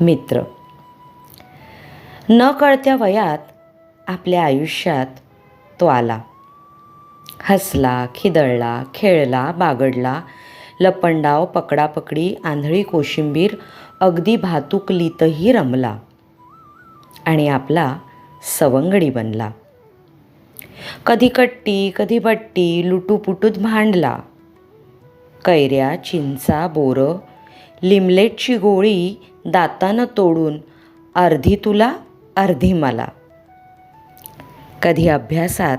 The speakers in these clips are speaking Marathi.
मित्र. न कळत्या वयात आपल्या आयुष्यात तो आला. हसला खिदळला खेळला बागडला लपंडाव पकडापकडी आंधळी कोशिंबीर अगदी भातुकलीतही रमला आणि आपला सवंगडी बनला. कधी कट्टी कधी बट्टी लुटूपुटूत भांडला. कैऱ्या चिंचा बोरं लिमलेटची गोळी दातानं तोडून अर्धी तुला अर्धी मला. कधी अभ्यासात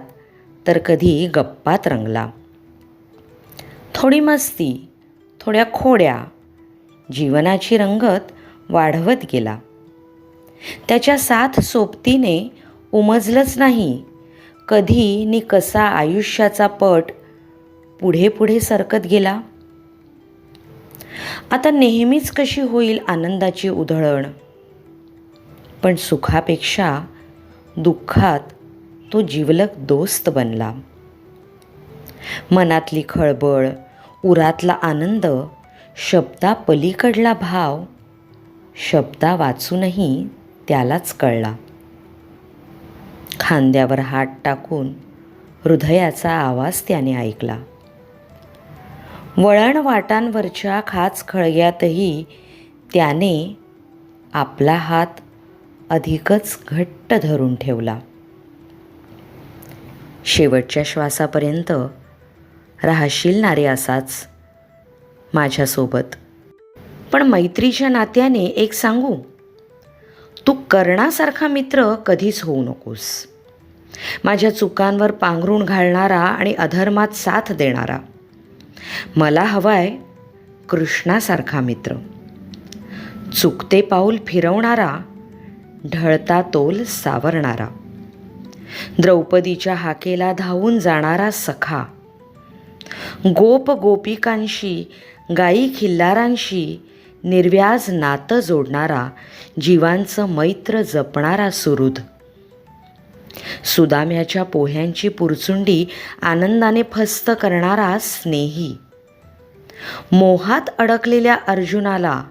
तर कधी गप्पात रंगला. थोडी मस्ती थोड्या खोड्या जीवनाची रंगत वाढवत गेला. त्याच्या साथ सोबतीने उमजलंच नाही. कधी नि कसा आयुष्याचा पट पुढे पुढे सरकत गेला. आता नेहमीच कशी होईल आनंदाची उधळण? पण सुखापेक्षा दुःखात तो जिवलक दोस्त बनला. मनातली खळबळ उरातला आनंद शब्दा पलीकडला भाव शब्दा वाचूनही त्यालाच कळला. खांद्यावर हात टाकून हृदयाचा आवाज त्याने ऐकला. वळण वाटांवरच्या खाच खळग्यातही त्याने आपला हात अधिकच घट्ट धरून ठेवला. शेवटच्या श्वासापर्यंत राहशील नारे असाच माझ्यासोबत. पण मैत्रीच्या नात्याने एक सांगू तू कर्णासारखा मित्र कधीच होऊ नकोस. माझ्या चुकांवर पांघरून घालणारा आणि अधर्मात साथ देणारा. मला हवाय कृष्णासारखा मित्र. चुकते पाऊल फिरवणारा ढळता तोल सावरणारा. द्रौपदीच्या हाकेला धावून जाणारा सखा. गोप गोपिकांशी गाई खिल्लारांशी निर्व्याज नातं जोडणारा जीवांचं मैत्र जपणारा सुहृद. सुदाम्याच्या पोह्यांची पुरचुंडी आनंदाने फस्त करणारा स्नेही. मोहात अडकलेल्या अर्जुनाला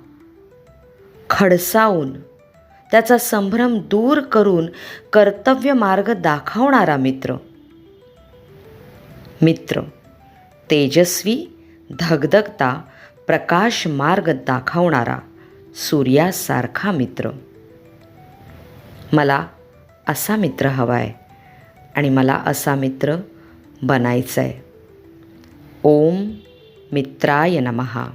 खडसावून त्याचा संभ्रम दूर करून कर्तव्य मार्ग दाखवणारा मित्र. मित्र तेजस्वी धगधगता प्रकाश मार्ग दाखवणारा सूर्यासारखा मित्र. मला असा मित्र हवा आहे आणि मला असा मित्र बनायचा आहे ओम मित्राय नमहा